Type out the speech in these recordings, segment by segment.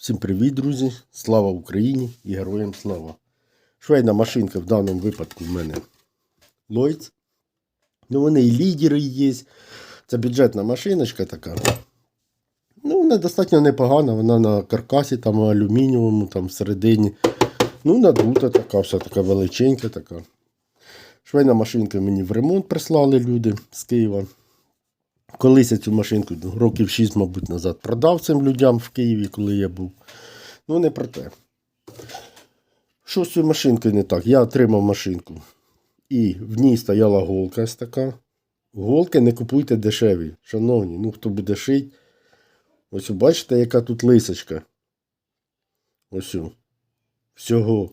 Всім привіт, друзі! Слава Україні і героям слава! Швейна машинка в даному випадку в мене Lloyds. Ну, вони і лідери є. Це бюджетна машиночка така. Ну, вона достатньо непогана, вона на каркасі, там алюмінієвому, там всередині. Ну, надута така, вся така величенька така. Швейна машинка мені в ремонт прислали люди з Києва. Колись я цю машинку років 6, мабуть, назад продав цим людям в Києві, коли я був. Ну, не про те. Що з цією машинкою не так? Я отримав машинку. І в ній стояла голка ось така. Голки не купуйте дешеві. Шановні, ну хто буде шить. Ось бачите, яка тут лисочка. Ось. Всього.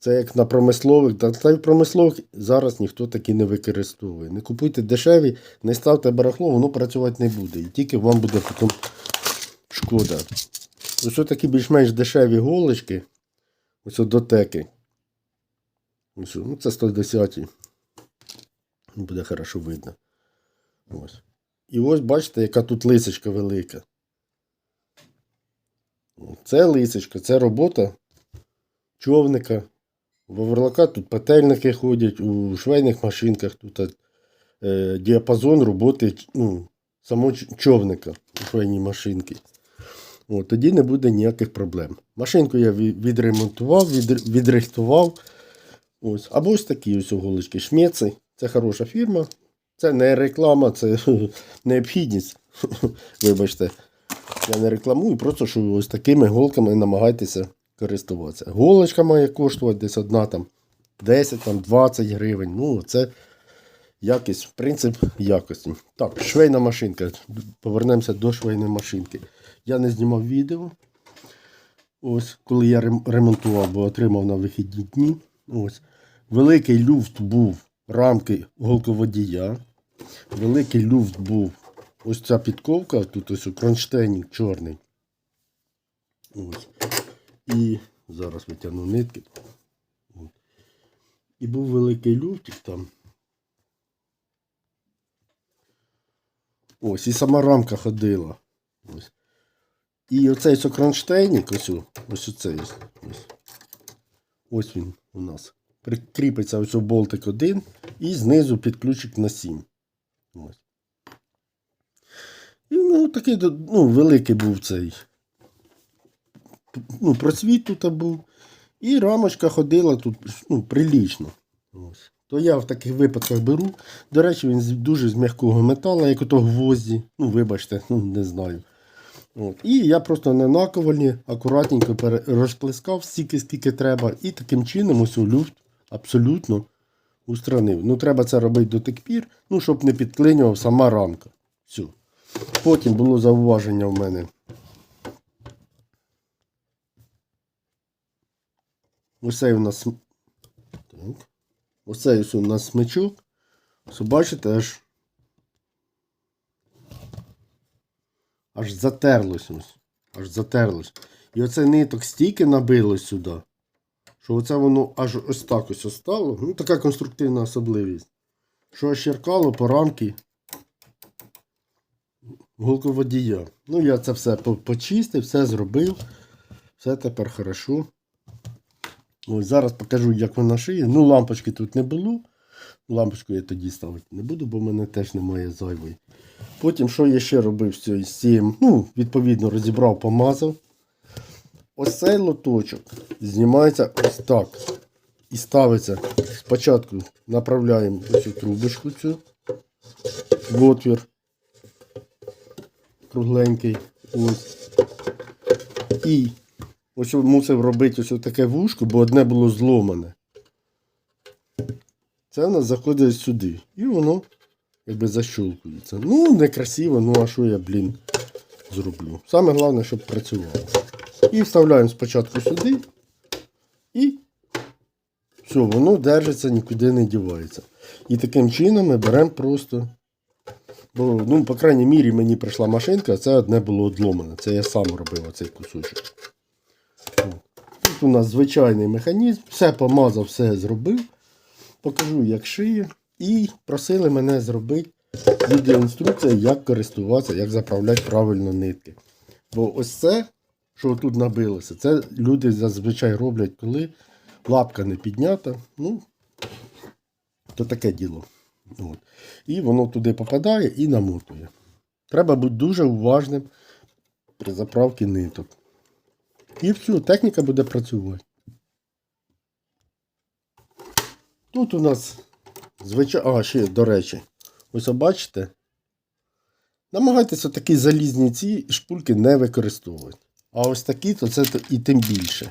Це як на промислових, та, й промислових зараз ніхто такі не використовує. Не купуйте дешеві, не ставте барахло, воно працювати не буде. І тільки вам буде потім шкода. Ось такі більш-менш дешеві голочки. Ось дотеки. Ось, ну це 110. Буде хорошо видно. Ось. І ось бачите, яка тут лисочка велика. Це лисочка, це робота човника. В оверлока тут петельники ходять, у швейних машинках тут е, діапазон роботи ну, самого човника у швейній машинці. От, тоді не буде ніяких проблем. Машинку я відремонтував, відр- відрихтував. Ось. Або ось такі ось голочки. Шмеци. Це хороша фірма. Це не реклама, це необхідність. Вибачте, я не рекламую, просто що ось такими голками намагайтеся користуватися. Голочка має коштувати десь одна там 10, там 20 гривень. Ну, це якість, принцип якості. Так, швейна машинка. Повернемося до швейної машинки. Я не знімав відео. Ось, коли я ремонтував, бо отримав на вихідні дні. Ось. Великий люфт був рамки голководія. Великий люфт був ось ця підковка, тут ось у кронштейнік чорний. Ось. І зараз витягну нитки. От. І був великий люфтик там. Ось, і сама рамка ходила. Ось. І оцей ось ось, ось оцей. Ось, ось. він у нас. Прикріпиться ось у болтик один і знизу підключик на 7. Ось. І ну, такий ну, великий був цей ну, просвіт тут був. І рамочка ходила тут ну, прилічно. Ось. То я в таких випадках беру. До речі, він дуже з м'якого металу, як ото гвозді. Ну, вибачте, ну, не знаю. От. І я просто на наковальні акуратненько розплескав стільки, скільки треба. І таким чином ось люфт абсолютно устранив. Ну, треба це робити до тих пір, ну, щоб не підклинював сама рамка. Все. Потім було зауваження в мене. Оцей у нас. Так. Оцей у нас смичок. Бачите, аж. Аж затерлось ось. Аж затерлось. І оце ниток стільки набилось сюди. Що оце воно аж ось так ось остало. Ну, така конструктивна особливість. Що аж черкало по рамки голководія. Ну, я це все почистив, все зробив. Все тепер хорошо. Ось зараз покажу, як вона шиє. Ну, лампочки тут не було. Лампочку я тоді ставити не буду, бо в мене теж немає зайвої. Потім, що я ще робив з цим- Ну, відповідно, розібрав, помазав. Ось цей лоточок знімається ось так. І ставиться. Спочатку направляємо цю трубочку цю в отвір. Кругленький. Ось. І ось мусив робити ось таке вушко, бо одне було зломане. Це в нас заходить сюди. І воно якби защолкується. Ну, некрасиво, ну а що я, блін, зроблю. Саме головне, щоб працювало. І вставляємо спочатку сюди. І все, воно держиться, нікуди не дівається. І таким чином ми беремо просто. Бо, ну, по крайній мірі, мені прийшла машинка, а це одне було одломане. Це я сам робив оцей кусочок. У нас звичайний механізм, все помазав, все зробив. Покажу, як шиє. І просили мене зробити відеоінструкція, як користуватися, як заправляти правильно нитки. Бо ось це що тут набилося. Це люди зазвичай роблять, коли лапка не піднята. Ну, то таке діло. От. І воно туди попадає і намотує. Треба бути дуже уважним при заправці ниток. І все, техніка буде працювати. Тут у нас звичайно. А, ще, до речі, ось бачите. Намагайтеся такі залізні ці шпульки не використовувати. А ось такі, то це і тим більше.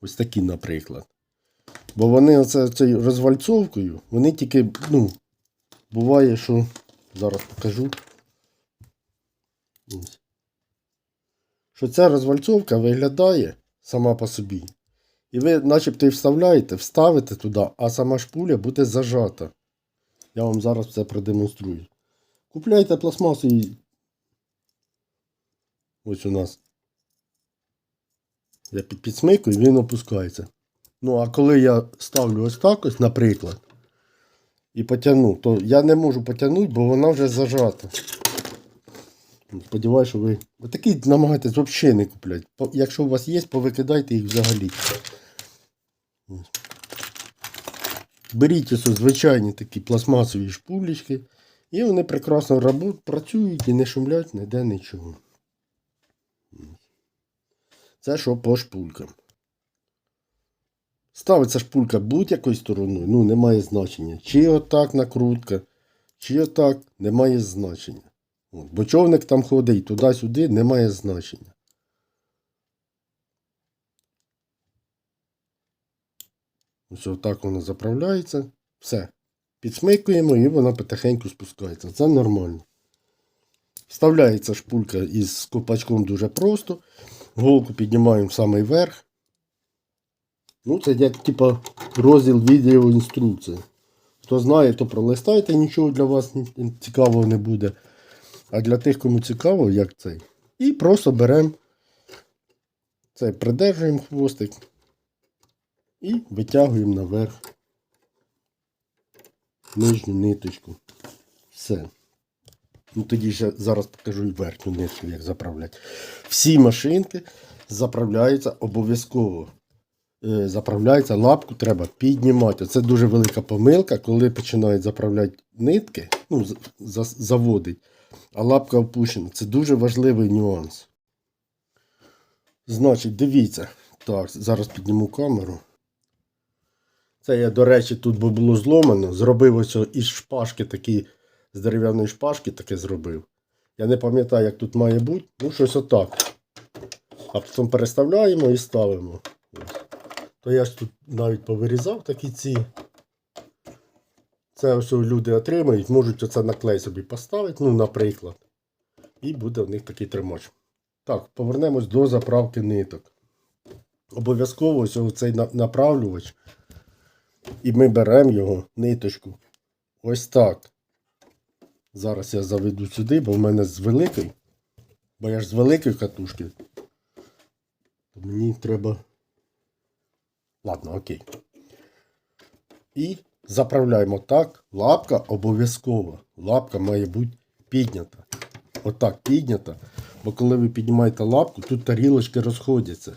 Ось такі, наприклад. Бо вони цією розвальцовкою, вони тільки, ну, буває, що. Зараз покажу. Ось. Що ця розвальцовка виглядає сама по собі. І ви начебто і вставляєте, вставите туди, а сама шпуля буде зажата. Я вам зараз це продемонструю. Купляйте пластмасові. Ось у нас. Я під- підсмикую, він опускається. Ну, а коли я ставлю ось так ось, наприклад, і потягну, то я не можу потягнути, бо вона вже зажата. Сподіваюся, що ви. Отакі намагайтесь взагалі не купляти. Якщо у вас є, повикидайте їх взагалі. Беріть звичайні такі пластмасові шпулечки. І вони прекрасно робо- працюють і не шумлять ніде нічого. Це що по шпулькам. Ставиться шпулька будь-якою стороною, ну, немає значення. Чи отак накрутка, чи отак, немає значення. Бо човник там ходить туди-сюди, немає значення. Ось отак воно заправляється. Все. Підсмикуємо і вона потихеньку спускається. Це нормально. Вставляється шпулька із копачком дуже просто. Голку піднімаємо в самий верх. Ну, це як типа розділ відеоінструкції. Хто знає, то пролистайте, нічого для вас цікавого не буде. А для тих, кому цікаво, як цей. І просто беремо цей, придержуємо хвостик і витягуємо наверх нижню ниточку. Все. Ну тоді ще зараз покажу і верхню нитку, як заправляти. Всі машинки заправляються обов'язково. Е, Заправляється лапку, треба піднімати. Це дуже велика помилка, коли починають заправляти нитки, ну, заводить, а лапка опущена. Це дуже важливий нюанс. Значить, дивіться. Так, зараз підніму камеру. Це я, до речі, тут бо було зломано. Зробив ось із шпажки такі, з дерев'яної шпажки таке зробив. Я не пам'ятаю, як тут має бути. Ну, щось отак. А потім переставляємо і ставимо. Ось. То я ж тут навіть повирізав такі ці. Це ось люди отримають, можуть оце на клей собі поставити, ну, наприклад. І буде в них такий тримач. Так, повернемось до заправки ниток. Обов'язково ось цей направлювач. І ми беремо його, ниточку. Ось так. Зараз я заведу сюди, бо в мене з великої. Бо я ж з великої катушки. То мені треба. Ладно, окей. І заправляємо так. Лапка обов'язково. Лапка має бути піднята. Отак піднята. Бо коли ви піднімаєте лапку, тут тарілочки розходяться.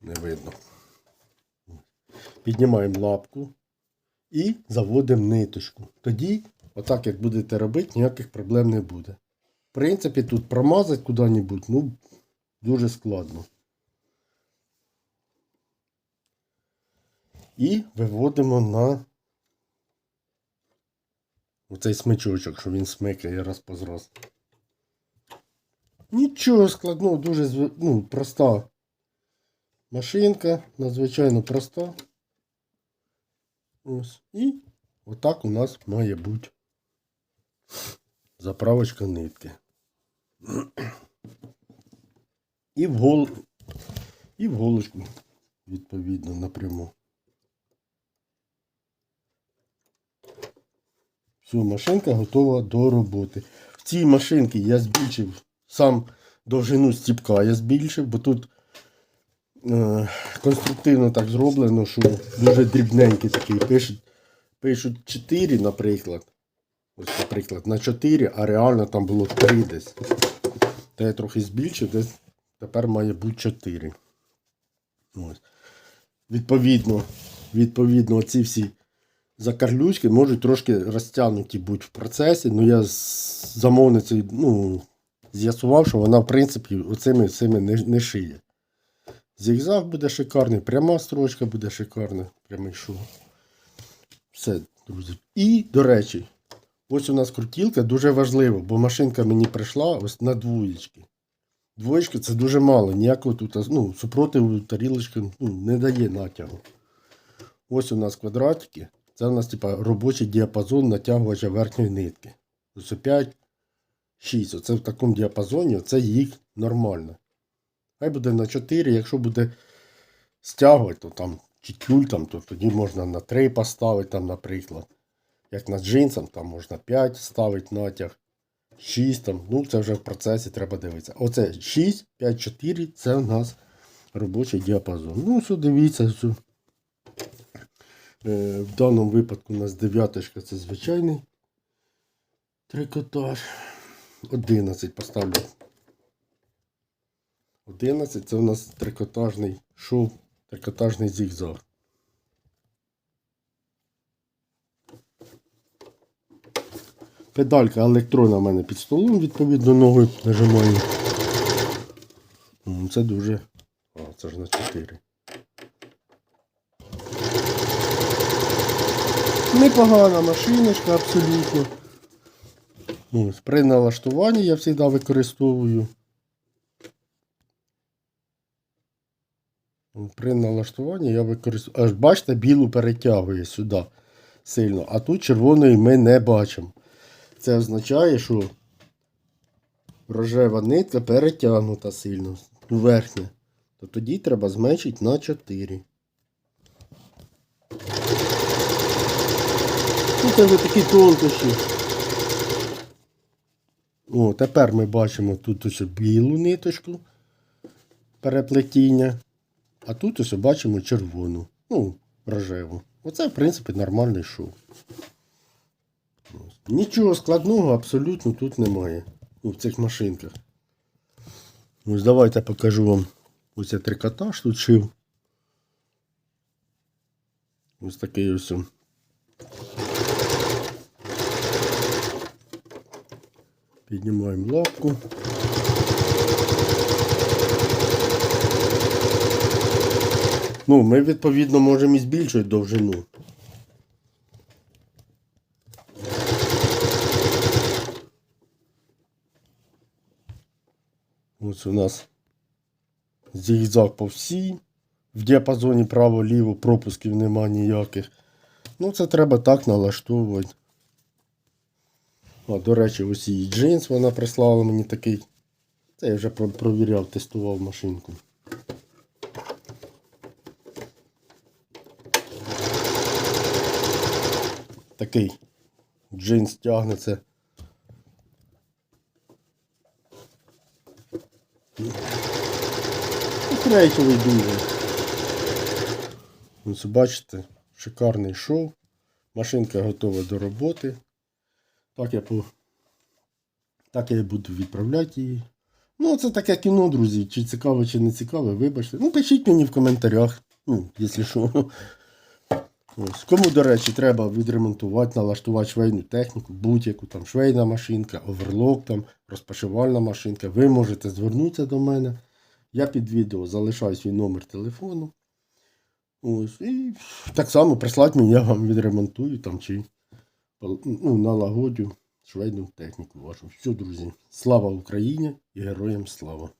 Не видно. Піднімаємо лапку і заводимо ниточку. Тоді, отак як будете робити, ніяких проблем не буде. В принципі, тут промазати куди-небудь, ну, дуже складно. І виводимо на оцей смичочок, що він смикає раз по раз. Нічого складного, дуже ну, проста машинка, надзвичайно проста. Ось. І отак у нас має бути заправочка нитки. І в, гол... і в голочку, відповідно, напряму. Все, машинка готова до роботи. В цій машинці я збільшив сам довжину стіпка, я збільшив, бо тут е, конструктивно так зроблено, що дуже дрібненький такий. Пишуть, пишуть 4, наприклад. Ось, наприклад, на 4, а реально там було 3 десь. Та я трохи збільшив, десь тепер має бути 4. Ось. Відповідно, відповідно, ці всі закарлючки можуть трошки розтягнуті бути в процесі. Ну я з замовницею ну, з'ясував, що вона, в принципі, оцими всіми не, не шиє. Зігзаг буде шикарний, пряма строчка буде шикарна, прямий шов. Все, друзі. І, до речі, ось у нас крутілка дуже важлива, бо машинка мені прийшла ось на двоєчки. Двоєчки це дуже мало, ніякого тут ну, супротиву тарілочки ну, не дає натягу. Ось у нас квадратики. Це у нас типа, робочий діапазон натягувача верхньої нитки. Ось 5, 6. Оце в такому діапазоні, це їх нормально. Хай буде на 4, якщо буде стягувати, то там чи тюль, там, то тоді можна на 3 поставити, там, наприклад. Як на джинсам, там можна 5 ставити натяг. 6 там, ну це вже в процесі треба дивитися. Оце 6, 5, 4 це у нас робочий діапазон. Ну, все, дивіться, все. Е, в даному випадку у нас дев'яточка це звичайний трикотаж. 11 поставлю. 11 це у нас трикотажний шов, трикотажний зігзаг. Педалька електронна в мене під столом, відповідно, ногою нажимаю. Це дуже. А, це ж на 4. Непогана машиночка абсолютно. Ось, при налаштуванні я завжди використовую. При налаштуванні я використовую. Аж бачите, білу перетягує сюди сильно, а тут червоної ми не бачимо. Це означає, що рожева нитка перетягнута сильно верхня. То тоді треба зменшити на 4. Це вже такі тонкощі. О, тепер ми бачимо тут ось білу ниточку переплетіння. А тут ось бачимо червону. Ну, рожеву. Оце, в принципі, нормальний шов. Нічого складного абсолютно тут немає. Ну, в цих машинках. Ось давайте покажу вам. Ось я трикотаж тут шив. Ось такий ось. Піднімаємо лапку. Ну, ми відповідно можемо і збільшувати довжину. Ось у нас зігзаг по всій. В діапазоні право-ліво пропусків нема ніяких. Ну, це треба так налаштовувати. А, до речі, ось її джинс вона прислала мені такий. Це я вже провіряв, тестував машинку. Такий джинс тягнеться. Рейчовий дуже. Ось бачите, шикарний шов. Машинка готова до роботи. Так я по... Так я буду відправляти її. Ну, це таке кіно, друзі. Чи цікаве, чи не цікаве, вибачте. Ну, пишіть мені в коментарях. Ну, якщо що. Ось. Кому, до речі, треба відремонтувати, налаштувати швейну техніку, будь-яку там швейна машинка, оверлок, там, розпашивальна машинка, ви можете звернутися до мене. Я під відео залишаю свій номер телефону. Ось. І так само прислати мені, я вам відремонтую там чи ну, налагодю швейну техніку вашу. Все, друзі. Слава Україні і героям слава!